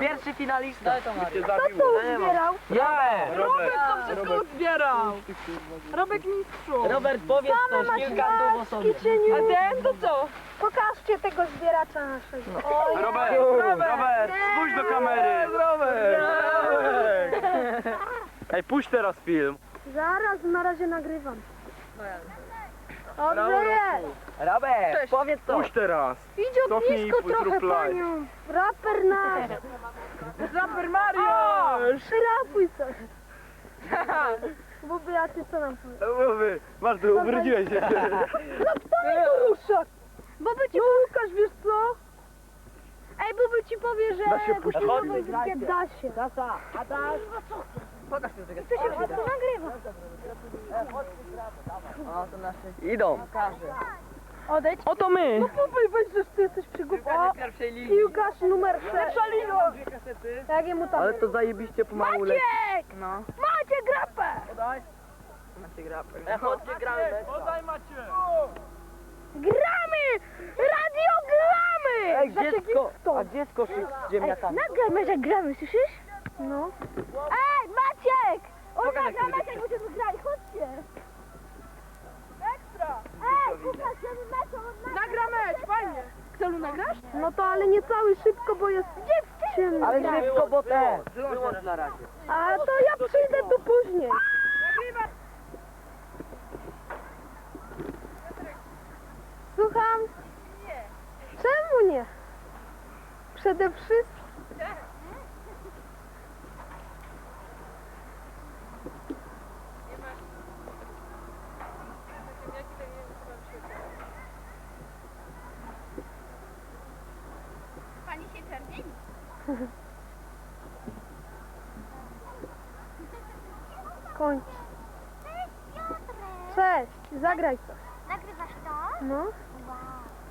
Pierwszy finalista. Cię zabiło. Zbierał. Ja! Robert, To wszystko zbierał. Robek mistrzu. Robert, powiedz coś, kilka słów o sobie. A ten to co? Pokażcie tego zbieracza naszego. Oj, Robert, Robert, spójrz do kamery. Robert. Ej, puść teraz film. zaraz, na razie nagrywam. Dobrze jest. Robert, Cześć. powiedz. Puść teraz. Idź od Cofnij blisko i zrób trochę live. panią. Raper nasz. Raper Mario. Rapuj coś. Buby, a ty co nam powiesz? Wy, Masz tu, ubrudziłeś się. No kto mnie tu rusza? Buby ci... No Łukasz, wiesz co? Ej, Buby ci powie, że... Da się puścić wódkę, Da się. Tata, a tak? Pokaż mi tego. To się wszystko nagrywa. O, to nasze. Idą. Odejdź. Oto my. No Buby, weź, że ty jesteś przygłupa. pierwszej linii. Piłkarz numer 6. Jak jemu tam... Ale to zajebiście pomału leci. Maciek! No. Macie grapę! Macie grapę. E, chodźcie, gramy Podaj macie. Gramy! Radio gramy! Ej, dziecko, a dziecko z ziemniakami. Nagramy, że gramy, słyszysz? No. Ej! O, Pokaż, jak to Maciek, będziemy grali, chodźcie! Ekstra! Ej, pokażemy mecz, on Nagra mecz, fajnie. Celu nagrasz? No to ale nie cały szybko, bo jest ciemno. Ale szybko, bo te. Wyłącz na razie. A to ja przyjdę tu później. Słucham? Czemu nie? Przede wszystkim. Cześć Piotrek. Cześć, zagraj coś. Nagrywasz to? No. Wow.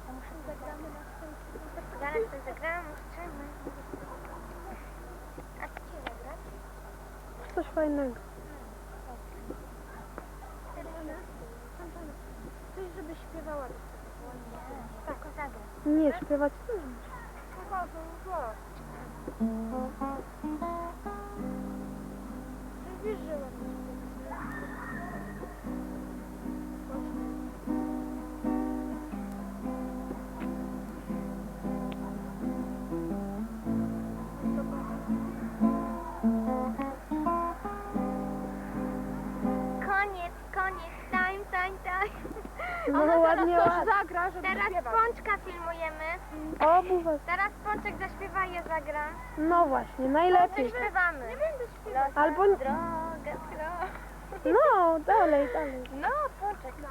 To muszę zagramy na Zaraz to zagramy, strzelmy. A co ci zagrać? Coś fajnego. Coś, żeby śpiewała. Tak, zagra. Nie, śpiewać też. Wiesz, No ładnie, ładnie. zagra, żeby Teraz. Pączka filmujemy. Obu was. Teraz Pączek zaśpiewa i ja zagram. No właśnie, najlepiej. śpiewamy. Nie będę śpiewać. Albo... Droga, droga. No, dalej, dalej. No, Pączek. No.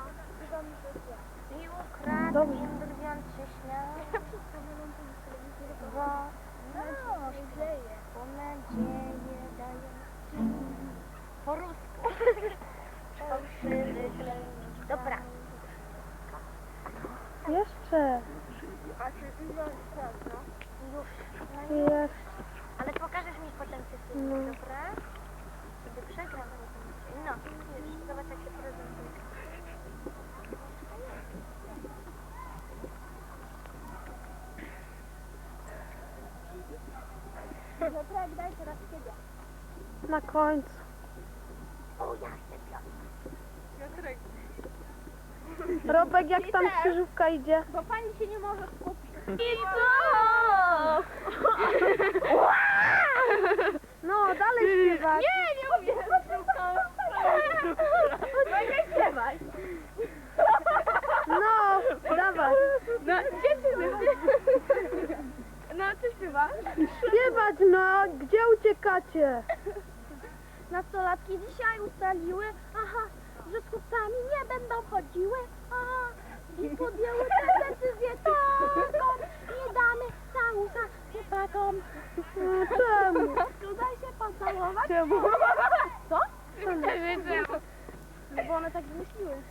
I ukradł Dobrze. Dobra, daj teraz ciebie. Na końcu. O, ja chcę Piotr. Piotrek, Robek, jak tam krzyżówka idzie? Bo pani się nie może skupić. I No, dalej śpiewać. Nie, nie umiem. Mogę śpiewać. No, dawaj. no gdzie ty No, ty śpiewasz? Śpiewać, no, gdzie uciekacie? Nastolatki dzisiaj ustaliły, aha, że z chłopcami nie będą chodziły, aha, i podjęły tę decyzję taką, nie damy całusa chłopakom. No, czemu? Tutaj się pocałować. Czemu? Co? Nie wiem bo one tak wymyśliły.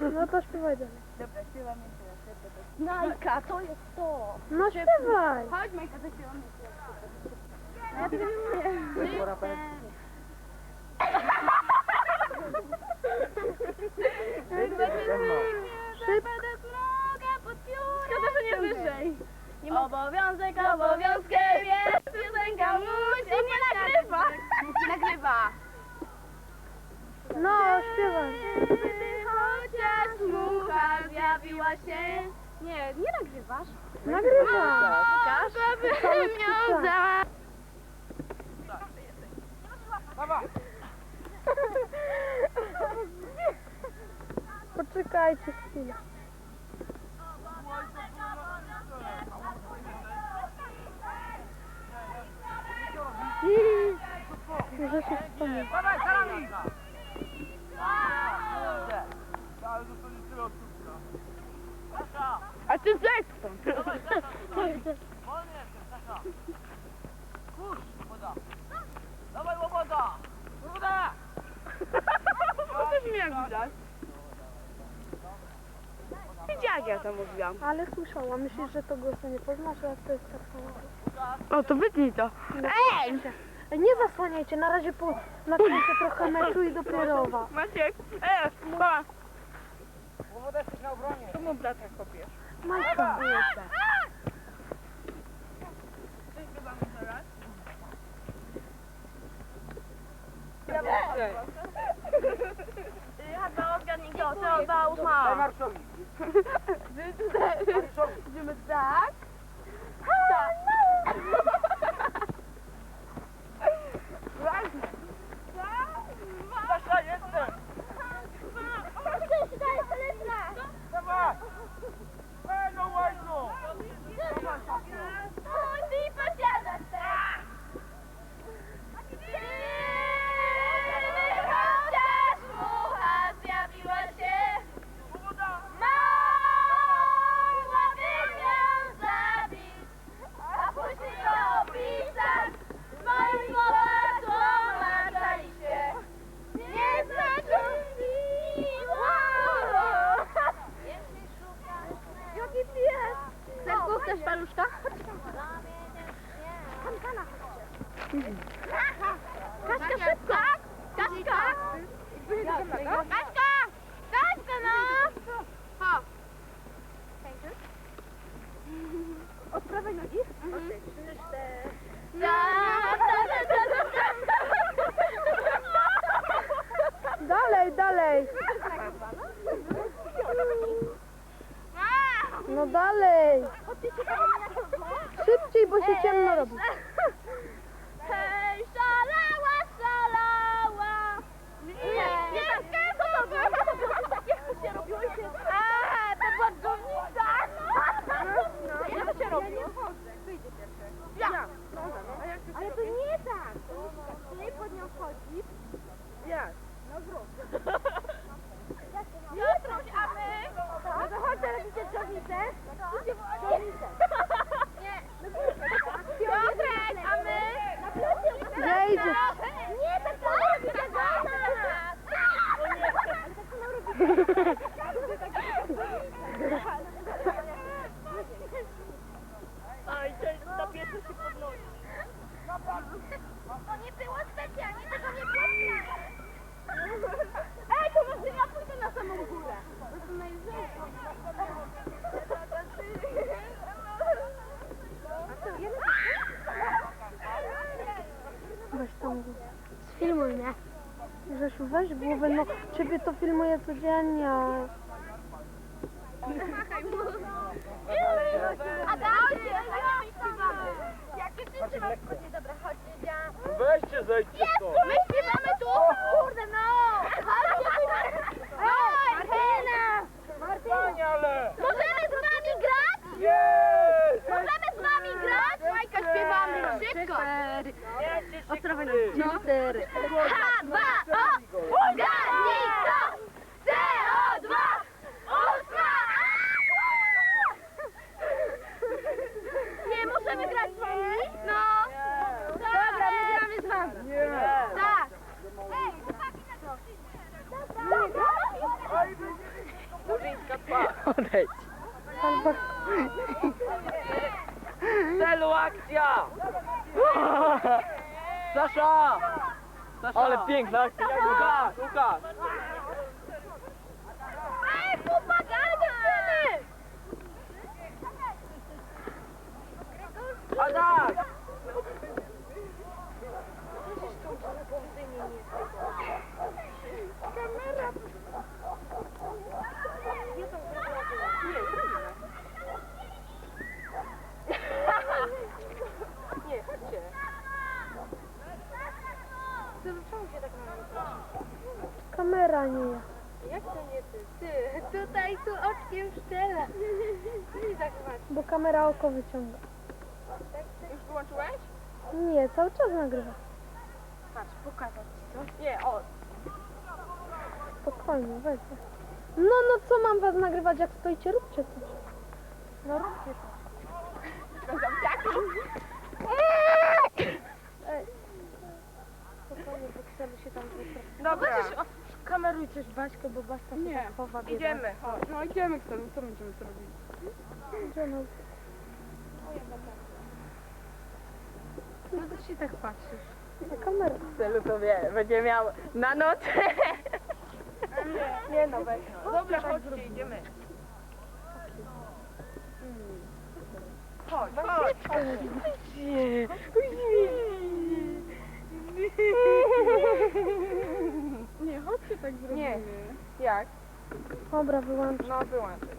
No to śpiewaj dalej. Dobra, śpiewam jeszcze raz. szybko, to- tak- Najka, to jest to! No śpiewaj. Chodź Majka, to zaśpiewam jeszcze raz. Szkoda, że nie wyżej. Obowiązek obowiązkiem jest, piosenka musi nie nagrywa. Nagrywa. No śpiewaj się. Nie, nie nagrywasz. Nagrywam. Pokaż. Bym ją za... Poczekajcie chwilę. Muszę się wspomnieć. A ty zejdź stąd. Dawaj łoboda! Łoboda! No też jak widać. Jak ja to mówiłam. Ale słyszałam, myślisz, że to głosu nie poznasz, a to jest tak samo. O, to wytnij to. Ej! Ej, nie zasłaniajcie, na razie po, nakręcę trochę meczu i dopiero was. Maciek, e, pa. Łoboda jesteś na obronie. Czemu brata kopiesz? Majka. Chyba odgadnij kto, co dwa Daj ósma. Marszowi. Idziemy tak. Sasza, jestem! Dawaj! Ej, no łajno! Ty posiadasz teraz! Chociaż mucha zjawiła się, mogłaby ją zabić, a później opisać. Swoim słowa tłumaczali się, nie znaczyło. Jaki pies! Serku, chcesz paluszka? Kankana. Kaśka, szybko! Kaśka! Kaśka! Kaśka, no! Ho! Od prawej nogi? Okej, trzy, cztery. Dalej, dalej. No dalej. Szybciej, bo się ciemno robi. Hej, szalała, szalała! Nie, nie, co to było? Co to było? Coś takiego się robiło i się... A, to była dżownica! No, jak to się robi? Ja nie wchodzę, wyjdzie pierwsze. Ja! Ale to nie tak! Ty pod nią wchodzisz. Jak? Piotruś, a my? No to chodź, teraz idzie dżownicę. Idzie dżownicę. Nie, no Piotrek, a my? Na plecy. Gdzie idziesz? Nie, tak samo robi Gazana! Oj, to ta piesza się podnosi. To nie było specjalnie, tylko nie było Ej, to może ja pójdę na samą górę. No to najwyżej. A co, ja Weź tam. Sfilmuj mnie. Grzesiu, weź głowę, no ciebie to filmuję codziennie. A dajcie, a nie śpiewamy. Jakie ty trzeba wchodzić? Dobra, chodźcie, ja. Weźcie, zejdźcie stąd! My śpiewamy tu? Kurde, no! Chodźcie tu! Oj, Martyna! Panie, ale! Możemy z wami grać? Jest! Możemy z wami grać? Majka, śpiewamy szybko! Ostrawę na no. cztery. Ha, dwa, o! Zgadnij co! CO2! Ósma! Nie możemy grać z wami? No! Dobra, my gramy z wami. Nie! Tak! Ej, chłopaki na to! Dobra! Murzyńska twarz! Odejdź. Celu akcja! Sasza! Sasza! Ale piękna akcja! Łukasz! Łukasz! Kamera, nie ja. Jak to nie ty? Ty, tutaj tu oczkiem szczela. Nie tak patrz. Bo kamera oko wyciąga. Już wyłączyłeś? Nie, cały czas nagrywa. Patrz, pokazać ci to. Nie, o. Spokojnie, weź. No, no co mam was nagrywać, jak stoicie? Róbcie coś. No róbcie to. Spokojnie, bo chcemy się tam wystraszyć. Dobra. Kameruj coś Baśkę, bo Baśka się Nie. tak chowa. bieda. Idziemy, chodź. No idziemy k co będziemy tu robić? Gdzie no? No to się tak patrzysz. Na kamerę. Celu to wie, będzie miał na noc. Nie no, weź no. Dobra, chodźcie, idziemy. Chodź, chodź. Nie, chodźcie tak zrobimy. Nie. Jak? Dobra, wyłącz. No wyłączyć.